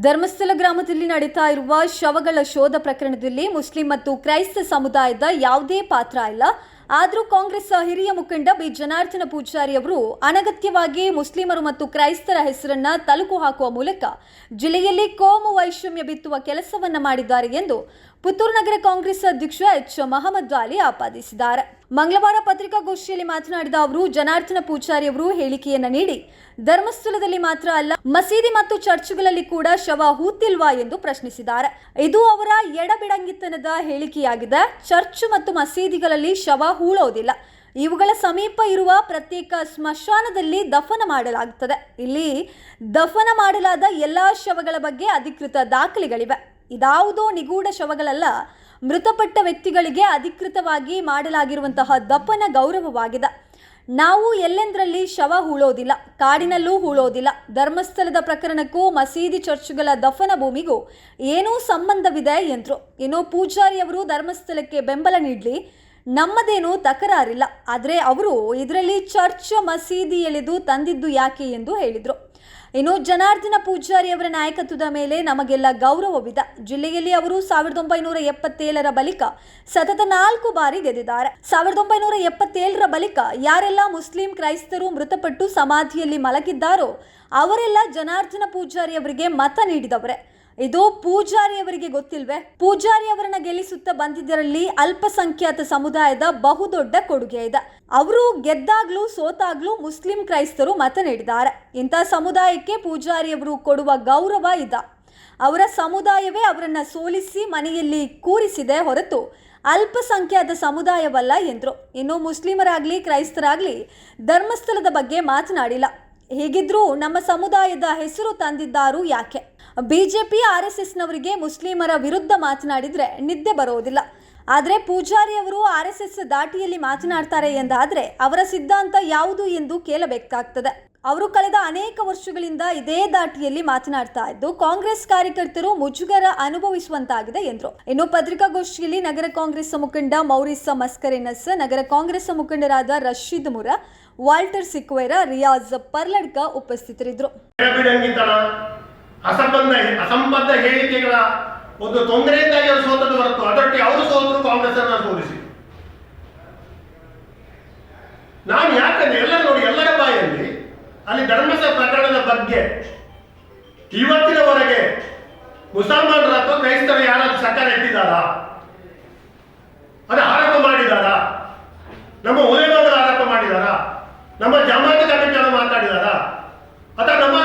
ಧರ್ಮಸ್ಥಳ ಗ್ರಾಮದಲ್ಲಿ ನಡೀತಾ ಇರುವ ಶವಗಳ ಶೋಧ ಪ್ರಕರಣದಲ್ಲಿ ಮುಸ್ಲಿಂ ಮತ್ತು ಕ್ರೈಸ್ತ ಸಮುದಾಯದ ಯಾವುದೇ ಪಾತ್ರ ಇಲ್ಲ. ಆದರೂ ಕಾಂಗ್ರೆಸ್ ಹಿರಿಯ ಮುಖಂಡ ಬಿ. ಜನಾರ್ದನ ಪೂಜಾರಿ ಅವರು ಅನಗತ್ಯವಾಗಿ ಮುಸ್ಲಿಮರು ಮತ್ತು ಕ್ರೈಸ್ತರ ಹೆಸರನ್ನ ತಲುಕು ಹಾಕುವ ಮೂಲಕ ಜಿಲ್ಲೆಯಲ್ಲಿ ಕೋಮು ವೈಷಮ್ಯ ಬಿತ್ತುವ ಕೆಲಸವನ್ನ ಮಾಡಿದ್ದಾರೆ ಎಂದು ಪುತ್ತೂರು ನಗರ ಕಾಂಗ್ರೆಸ್ ಅಧ್ಯಕ್ಷ ಎಚ್. ಮಹಮ್ಮದ್ ಅಲಿ ಆಪಾದಿಸಿದ್ದಾರೆ. ಮಂಗಳವಾರ ಪತ್ರಿಕಾಗೋಷ್ಠಿಯಲ್ಲಿ ಮಾತನಾಡಿದ ಅವರು, ಜನಾರ್ದನ ಪೂಜಾರಿ ಅವರು ಹೇಳಿಕೆಯನ್ನ ನೀಡಿ, ಧರ್ಮಸ್ಥಳದಲ್ಲಿ ಮಾತ್ರ ಅಲ್ಲ, ಮಸೀದಿ ಮತ್ತು ಚರ್ಚ್ಗಳಲ್ಲಿ ಕೂಡ ಶವ ಹೂತಿಲ್ವಾ ಎಂದು ಪ್ರಶ್ನಿಸಿದ್ದಾರೆ. ಇದು ಅವರ ಎಡಬಿಡಂಗಿತನದ ಹೇಳಿಕೆಯಾಗಿದೆ, ಚರ್ಚ್ ಮತ್ತು ಮಸೀದಿಗಳಲ್ಲಿ ಶವ ಹೂಳೋದಿಲ್ಲ. ಇವುಗಳ ಸಮೀಪ ಇರುವ ಪ್ರತ್ಯೇಕ ಸ್ಮಶಾನದಲ್ಲಿ ದಫನ ಮಾಡಲಾಗುತ್ತದೆ. ಇಲ್ಲಿ ದಫನ ಮಾಡಲಾದ ಎಲ್ಲಾ ಶವಗಳ ಬಗ್ಗೆ ಅಧಿಕೃತ ದಾಖಲೆಗಳಿವೆ. ಇದಾವುದೋ ನಿಗೂಢ ಶವಗಳಲ್ಲ, ಮೃತಪಟ್ಟ ವ್ಯಕ್ತಿಗಳಿಗೆ ಅಧಿಕೃತವಾಗಿ ಮಾಡಲಾಗಿರುವಂತಹ ದಫನ ಗೌರವವಾಗಿದೆ. ನಾವು ಎಲ್ಲೆಂದರಲ್ಲಿ ಶವ ಹೂಳೋದಿಲ್ಲ, ಕಾಡಿನಲ್ಲೂ ಹೂಳೋದಿಲ್ಲ, ಧರ್ಮಸ್ಥಳದ ಪ್ರಕರಣಕ್ಕೂ ಮಸೀದಿ ಚರ್ಚ್ಗಳ ದಫನ ಭೂಮಿಗೂ ಏನೂ ಸಂಬಂಧವಿದೆ ಎಂದರು. ಏನೋ ಪೂಜಾರಿಯವರು ಧರ್ಮಸ್ಥಳಕ್ಕೆ ಬೆಂಬಲ ನೀಡಲಿ, ನಮ್ಮದೇನು ತಕರಾರಿಲ್ಲ. ಆದರೆ ಅವರು ಇದರಲ್ಲಿ ಚರ್ಚ್ ಮಸೀದಿ ಎಳೆದು ತಂದಿದ್ದು ಯಾಕೆ ಎಂದು ಹೇಳಿದರು. ಇನ್ನು ಜನಾರ್ದನ ಪೂಜಾರಿ ಅವರ ನಾಯಕತ್ವದ ಮೇಲೆ ನಮಗೆಲ್ಲ ಗೌರವವಿದೆ. ಜಿಲ್ಲೆಯಲ್ಲಿ ಅವರು ಸಾವಿರದ ಒಂಬೈನೂರ ಎಪ್ಪತ್ತೇಳರ ಬಳಿಕ ಸತತ ನಾಲ್ಕು ಬಾರಿ ಗೆದ್ದಿದ್ದಾರೆ. ಸಾವಿರದ ಒಂಬೈನೂರ ಎಪ್ಪತ್ತೇಳರ ಬಳಿಕ ಯಾರೆಲ್ಲ ಮುಸ್ಲಿಂ ಕ್ರೈಸ್ತರು ಮೃತಪಟ್ಟು ಸಮಾಧಿಯಲ್ಲಿ ಮಲಗಿದ್ದಾರೋ ಅವರೆಲ್ಲ ಜನಾರ್ದನ ಪೂಜಾರಿ ಅವರಿಗೆ ಮತ ನೀಡಿದವರೇ. ಇದು ಪೂಜಾರಿ ಅವರಿಗೆ ಗೊತ್ತಿಲ್ವೇ? ಪೂಜಾರಿ ಅವರನ್ನ ಗೆಲ್ಲಿಸುತ್ತಾ ಬಂದಿದ್ದರಲ್ಲಿ ಅಲ್ಪಸಂಖ್ಯಾತ ಸಮುದಾಯದ ಬಹುದೊಡ್ಡ ಕೊಡುಗೆ ಇದೆ. ಅವರು ಗೆದ್ದಾಗ್ಲೂ ಸೋತಾಗ್ಲೂ ಮುಸ್ಲಿಂ ಕ್ರೈಸ್ತರು ಮತ ನೀಡಿದ್ದಾರೆ. ಇಂಥ ಸಮುದಾಯಕ್ಕೆ ಪೂಜಾರಿಯವರು ಕೊಡುವ ಗೌರವ ಇದ ಅವರ ಸಮುದಾಯವೇ ಅವರನ್ನ ಸೋಲಿಸಿ ಮನೆಯಲ್ಲಿ ಕೂರಿಸಿದೆ ಹೊರತು ಅಲ್ಪಸಂಖ್ಯಾತ ಸಮುದಾಯವಲ್ಲ ಎಂದರು. ಇನ್ನು ಮುಸ್ಲಿಮರಾಗ್ಲಿ, ಕ್ರೈಸ್ತರಾಗ್ಲಿ ಧರ್ಮಸ್ಥಳದ ಬಗ್ಗೆ ಮಾತನಾಡಿಲ್ಲ. ಹೀಗಿದ್ರೂ ನಮ್ಮ ಸಮುದಾಯದ ಹೆಸರು ತಂದಿದ್ದಾರು ಯಾಕೆ? ಬಿಜೆಪಿ, ಆರ್ ಎಸ್ ಎಸ್ನವರಿಗೆ ಮುಸ್ಲಿಮರ ವಿರುದ್ಧ ಮಾತನಾಡಿದರೆ ನಿದ್ದೆ ಬರೋದಿಲ್ಲ. ಆದರೆ ಪೂಜಾರಿ ಅವರು ಆರ್ ಎಸ್ ಎಸ್ ದಾಟಿಯಲ್ಲಿ ಮಾತನಾಡ್ತಾರೆ ಎಂದಾದರೆ ಅವರ ಸಿದ್ಧಾಂತ ಯಾವುದು ಎಂದು ಕೇಳಬೇಕಾಗ್ತದೆ. ಅವರು ಕಳೆದ ಅನೇಕ ವರ್ಷಗಳಿಂದ ಇದೇ ದಾಟಿಯಲ್ಲಿ ಮಾತನಾಡ್ತಾ ಇದ್ದು, ಕಾಂಗ್ರೆಸ್ ಕಾರ್ಯಕರ್ತರು ಮುಜುಗರ ಅನುಭವಿಸುವಂತಾಗಿದೆ ಎಂದರು. ಇನ್ನು ಪತ್ರಿಕಾಗೋಷ್ಠಿಯಲ್ಲಿ ನಗರ ಕಾಂಗ್ರೆಸ್ ಮುಖಂಡ ಮೌರಿಸ ಮಸ್ಕರೇನಸ್, ನಗರ ಕಾಂಗ್ರೆಸ್ ಮುಖಂಡರಾದ ರಶೀದ್ ಮುರ, ವಾಲ್ಟರ್ ಸಿಕ್ವೇರ, ರಿಯಾಜ್ ಪರ್ಲಡ್ಕ ಉಪಸ್ಥಿತರಿದ್ದರು. ಅಸಂಬದ್ಧ ಹೇಳಿಕೆಗಳ ಒಂದು ತೊಂದರೆಯಿಂದಾಗಿ ಅವರು ಸೋತದ್ದು ಹೊರತು, ಅದರೊಟ್ಟಿಗೆ ಅವರು ಸೋತರು ಕಾಂಗ್ರೆಸ್ ಸೋಲಿಸಿ. ಅಲ್ಲಿ ಧರ್ಮಸ್ಥಳ ಪ್ರಕರಣದ ಬಗ್ಗೆ ಇವತ್ತಿನವರೆಗೆ ಮುಸಲ್ಮಾನರ ಅಥವಾ ಕ್ರೈಸ್ತರು ಯಾರಾದ್ರೂ ಸರ್ಕಾರ ಎತ್ತಿದ್ದಾರಾ? ಅದು ಆರೋಪ ಮಾಡಿದಾರಾ ನಮ್ಮ ಉಲೇಮಗಳು ಆರೋಪ ಮಾಡಿದಾರಾ ನಮ್ಮ ಜಮಾತ ಕಮಿಟಿಯವರು ಮಾತಾಡಿದಾರಾ ಅಥವಾ ನಮ್ಮ